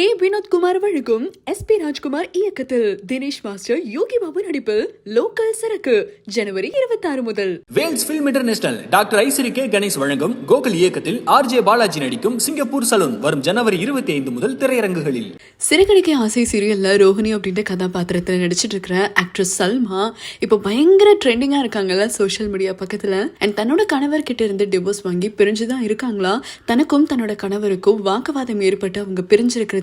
K. Vinodkumar வழங்கும் S. B. Rajkumar இயக்கத்தில் Dinesh master Yogi Babu நடிப்பில் லோக்கல் சரக்கு ஜனவரி இருபத்தாறு முதல். Vels film international doctor Ishari K. Ganesh வழங்கும் கோகுல் இயக்கத்தில் ஆர்ஜே பாலாஜி நடிக்கும் சிங்கப்பூர் சலூன் வரும் ஜனவரி இருபத்தி ஐந்து முதல் திரையரங்குகளில். சிறகடிக்க ஆசை சீரியல்ல ரோஹிணி அப்படின்ற கதாபாத்திரத்தில் நடிச்சிட்டு இருக்கிற ஆக்ட்ரஸ் சல்மா இப்போ பயங்கர ட்ரெண்டிங்கா இருக்காங்கல்ல சோஷியல் மீடியா பக்கத்துல. அண்ட் தன்னோட கணவர் கிட்ட இருந்து டிவோர்ஸ் வாங்கி பிரிஞ்சுதான் இருக்காங்களா? தனக்கும் தன்னோட கணவருக்கும் வாக்குவாதம் ஏற்பட்டு அவங்க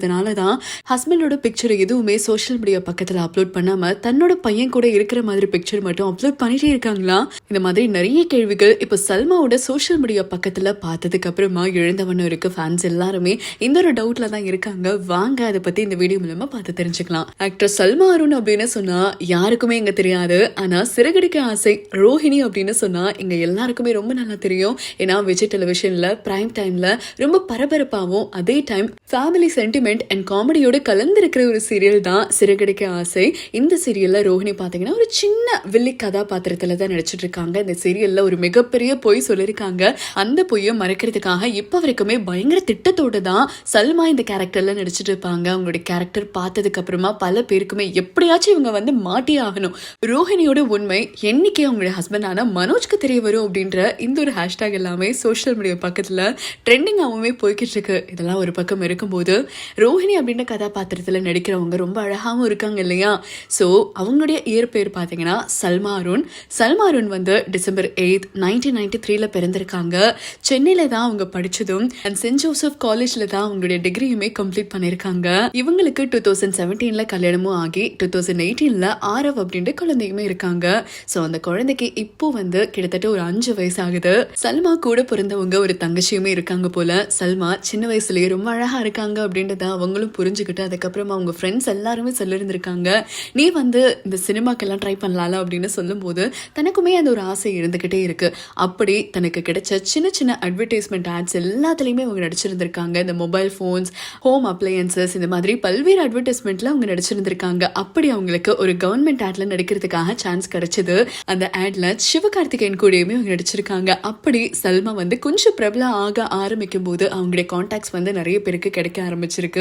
அதனால தான் ஹஸ்பண்டோட பிக்சர் எதுவுமே சோஷியல் மீடியா பக்கத்தில் அப்லோட் பண்ணாம தன்னோட பையன் கூட இருக்கிற மாதிரி பிக்சர் மட்டும் அப்லோட் பண்ணிட்டே இருக்காங்களா? இந்த மாதிரி நிறைய கேள்விகள் இப்போ சல்மாவோட சோஷியல் மீடியா பக்கத்தில் பார்த்ததுக்கு அப்புறமா எழுந்தவனும் இருக்கு. ஃபேன்ஸ் எல்லாருமே இந்த ஒரு டவுட்ல தான் இருக்காங்க. வாங்க அதை பத்தி இந்த வீடியோ மூலமா பார்த்து தெரிஞ்சுக்கலாம். ஆக்டர் சல்மா அருண் அப்படின்னு சொன்னா யாருக்குமே இங்க தெரியாது. ஆனா சிறகடிக்க ஆசை ரோஹிணி அப்படின்னு சொன்னா இங்க எல்லாருக்குமே ரொம்ப நல்லா தெரியும். ஏன்னா விஜய் டெலிவிஷன்ல பிரைம் டைம்ல ரொம்ப பரபரப்பாகவும் அதே டைம் ஃபேமிலி சென்டிமெண்ட் அண்ட் காமெடியோட கலந்துருக்கிற ஒரு சீரியல் தான் சிறகடிக்க ஆசை. இந்த சீரியலில் ரோஹிணி பார்த்தீங்கன்னா ஒரு சின்ன வில்லி கதாபாத்திரத்துல தான் நடிச்சிட்டு இருக்காங்க இந்த சீரியலில் ஒரு மிகப்பெரிய பொய் சொல்லியிருக்காங்க அந்த பொய்யை மறைக்கிறதுக்காக இப்போ வரைக்குமே பயங்கர திட்டத்தோட தான் சல்மா இந்த கேரக்டரில் நடிச்சிட்டு இருப்பாங்க அவங்களுடைய கேரக்டர் பார்த்ததுக்கு அப்புறமா பல பேருக்குமே எப்படியாச்சும் இவங்க வந்து மாட்டி ஆகணும். ரோஹிணியோட உண்மை என்னைக்கு அவங்களுடைய ஹஸ்பண்ட் மனோஜ்க்கு தெரிய வரும் அப்படின்ற இந்த ஒரு ஹேஷ்டேக் எல்லாமே சோஷியல் மீடியா பக்கத்துல ட்ரெண்டிங்காகவுமே போய்கிட்டு இருக்கு இதெல்லாம் ஒரு பக்கம் இருக்கும்போது ரோஹிணி அப்படின்ற கதாபாத்திரத்தில் நடிக்கிறவங்க ரொம்ப அழகாகவும் இருக்காங்க இல்லையா? ஸோ அவங்களுடைய இயற்பெயர் பார்த்தீங்கன்னா சல்மா சல்மாருன் சல்மா வந்து டிசம்பர் எயித் நைன்டீன் நைன்டி த்ரீல பிறந்திருக்காங்க. சென்னையில தான் அவங்க படிச்சதும் அண்ட் சென்ட் ஜோசப் காலேஜில் தான் அவங்களுடைய டிகிரியுமே கம்ப்ளீட் பண்ணியிருக்காங்க இவங்களுக்கு டூ தௌசண்ட் செவன்டீன்ல கல்யாணமும் ஆகி டூ தௌசண்ட் எயிட்டீன்ல ஆரவ் அப்படின்ற குழந்தையுமே இருக்காங்க. ஸோ அந்த குழந்தைக்கு இப்போ வந்து கிட்டத்தட்ட ஒரு அஞ்சு வயசு ஆகுது சல்மா கூட பிறந்தவங்க ஒரு தங்கச்சியுமே இருக்காங்க போல. சல்மா சின்ன வயசுலயே ரொம்ப அழகா இருக்காங்க அப்படின்றத அவங்களும் புரிஞ்சுக்கிட்டு அதுக்கப்புறமா அவங்க ஃப்ரெண்ட்ஸ் எல்லாருமே சொல்லியிருந்திருக்காங்க நீ வந்து இந்த சினிமாக்கெல்லாம் ட்ரை பண்ணலாம்ல அப்படின்னு சொல்லும்போது தனக்குமே அந்த ஒரு ஆசை இருந்துக்கிட்டே இருக்கு. அப்படி தனக்கு கிடைச்ச சின்ன சின்ன அட்வர்டைஸ்மெண்ட் ஆட்ஸ் எல்லாத்துலேயுமே அவங்க நடிச்சிருந்திருக்காங்க. இந்த மொபைல் ஃபோன்ஸ் ஹோம் அப்ளையன்சஸ் இந்த மாதிரி பல்வேறு அட்வர்டைஸ்மெண்ட்ல அவங்க நடிச்சிருந்திருக்காங்க. அப்படி அவங்களுக்கு ஒரு கவர்மெண்ட் ஆட்ல நடிக்கிறதுக்காக சான்ஸ் கிடைச்சது. அந்த ஆட்ல சிவகார்த்திகேயன் கூடயுமே அவங்க நடிச்சிருக்காங்க. அப்படி சல்மா வந்து கொஞ்சம் பிரபலம் ஆக ஆரம்பிக்கும் போது அவங்களுடைய கான்டாக்ட்ஸ் வந்து நிறைய பேருக்கு கிடைக்க ஆரம்பிச்சிருக்கு.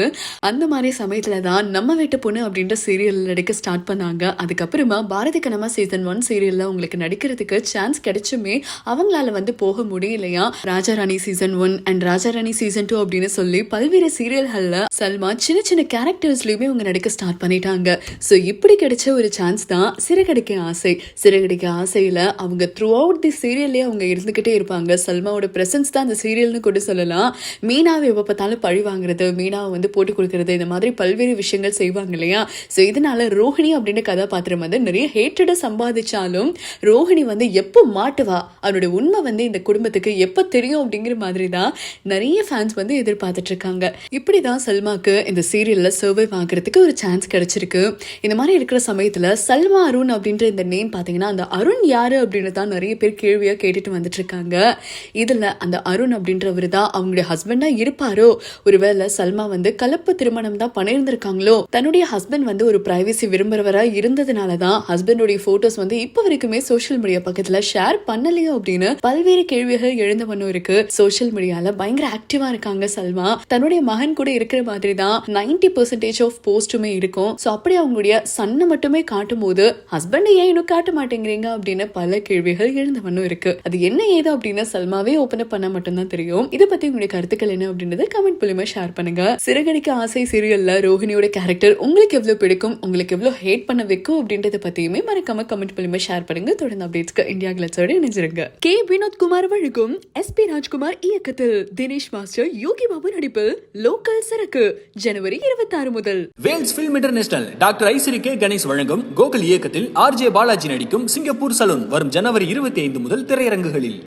அந்த மாதிரி சமயத்துல தான் நம்ம வீட்டு பொண்ணு அப்படின்ற சீரியல் நடிக்க ஸ்டார்ட் பண்ணாங்க. அதுக்கப்புறமா பாரதி கனமா சீசன் ஒன் சீரியல்ல உங்களுக்கு நடிக்கிறதுக்கு சான்ஸ் கிடைச்சுமே அவங்களால வந்து போக முடியலையா? Raja Rani season one and Raja Rani season two அப்படின்னு சொல்லி பல்வேறு சீரியல்கள்ல சல்மா சின்ன சின்ன கேரக்டர்ஸ்லயுமே அவங்க நடிக்க ஸ்டார்ட் பண்ணிட்டாங்க. ஸோ இப்படி கிடைச்ச ஒரு சான்ஸ் தான் சிறகடிக்க ஆசை. சிறகடிக்க ஆசையில அவங்க த்ரூ அவுட் தி சீரியல்லே அவங்க இருந்துகிட்டே இருப்பாங்க. சல்மாவோட பிரசன்ஸ் தான் அந்த சீரியல்னு கூட சொல்லலாம். மீனாவை எப்போ பார்த்தாலும் பழி வாங்குறது. மீனாவை வந்து போட்டு கொடுக்கறது. இந்த மாதிரி பல்வேறு விஷயங்கள் செய்வாங்க இல்லையா? ஸோ இதனால ரோஹிணி அப்படின்ற கதாபாத்திரம் வந்து நிறைய ஹேட்டடை சம்பாதிச்சாலும் ரோஹிணி வந்து எப்போ மாட்டுவா? அவனுடைய உண்மை வந்து இந்த குடும்பத்துக்கு எப்போ தெரியும் அப்படிங்கிற மாதிரி தான் நிறைய ஃபேன்ஸ் வந்து எதிர்பார்த்துட்டு இருக்காங்க. இப்படி தான் சல்மாக்கு இந்த சீரியலில் சர்வைவ் ஆகிறதுக்கு ஒரு சான்ஸ் கிடைச்சிருக்கு. இந்த மாதிரி இருக்கிற சமயத்தில் சல்மா அருண் அப்படின்ற இந்த நேம் பார்த்தீங்கன்னா அந்த அருண் யார் அப்படின்னு தான் நிறைய பேர் கேள்வியாக கேட்டுட்டு வந்துட்டு இருக்காங்க. அந்த அருண் அப்படின்றவர் தான் அவங்களுடைய ஹஸ்பண்டாக இருப்பாரோ? ஒருவேளை சல்மா வந்து கலப்பு திருமணம் தான் பண்ணியிருந்திருக்காங்களோ? தன்னுடைய ஹஸ்பண்ட் வந்து ஒரு பிரைவசி விரும்புறவரா இருந்ததுனால தான் ஹஸ்பண்டோடைய போட்டோஸ் வந்து இப்போ வரைக்குமே சோஷியல் மீடியா பக்கத்துல ஷேர் பண்ணலையோ அப்படின்னு பல்வேறு கேள்விகள் எழுந்த வண்ணம் இருக்கு. சோஷியல் மீடியால பயங்கர ஆக்டிவா இருக்காங்க சல்மா. தன்னுடைய மகன் கூட இருக்கிற மாதிரி தான் நைன்டி பர்சன்டேஜ் ஆஃப் போஸ்ட்டுமே இருக்கும். ஸோ அப்படி அவங்களுடைய சன்னை மட்டுமே காட்டும் போது ஹஸ்பண்ட் ஏன் இன்னும் காட்ட மாட்டேங்கிறீங்க? அப்படின்னு பல கேள்விகள் எழுந்த வண்ணம் இருக்கு. அது என்ன ஏது அப்படின்னு சல்மாவே ஓபன் அப் பண்ண மட்டும்தான் தெரியும். இதை பத்தி உங்களுடைய கருத்துக்கள் என்ன அப்படின்றத கமெண்ட் மூலியமா ஷேர் பண்ணுங்க. சிறகடிக்க ஆசை சீரியல்ல ரோஹிணியோட கேரக்டர் உங்களுக்கு எவ்வளவு பிடிக்கும் உங்களுக்கு எவ்வளவு ஹேட் பண்ண வைக்கும் அப்படின்றத பத்தியுமே மறக்காம கமெண்ட் மூலியமா ஷேர் பண்ணுங்க. தொடர்ந்து அப்டேட்ஸ்க்கு இந்தியா கிளச்சோட இணைஞ்சிருங்க. கே. வினோத் குமார் வழங்கும் எஸ் பி ராஜ்குமார் இயக்கத்தில் தினேஷ் மாஸ்டர் யோகி பாபு நடிப்பில் லோக்கல் சரக்கு ஜனவரி இருபத்தாறு முதல். Vels film international doctor Ishari K Ganesh வழங்கும் கோகுல் இயக்கத்தில் ஆர்ஜே பாலாஜி நடிக்கும் சிங்கப்பூர் சலூன் வரும் ஜனவரி இருபத்தி ஐந்து முதல் திரையரங்குகளில்.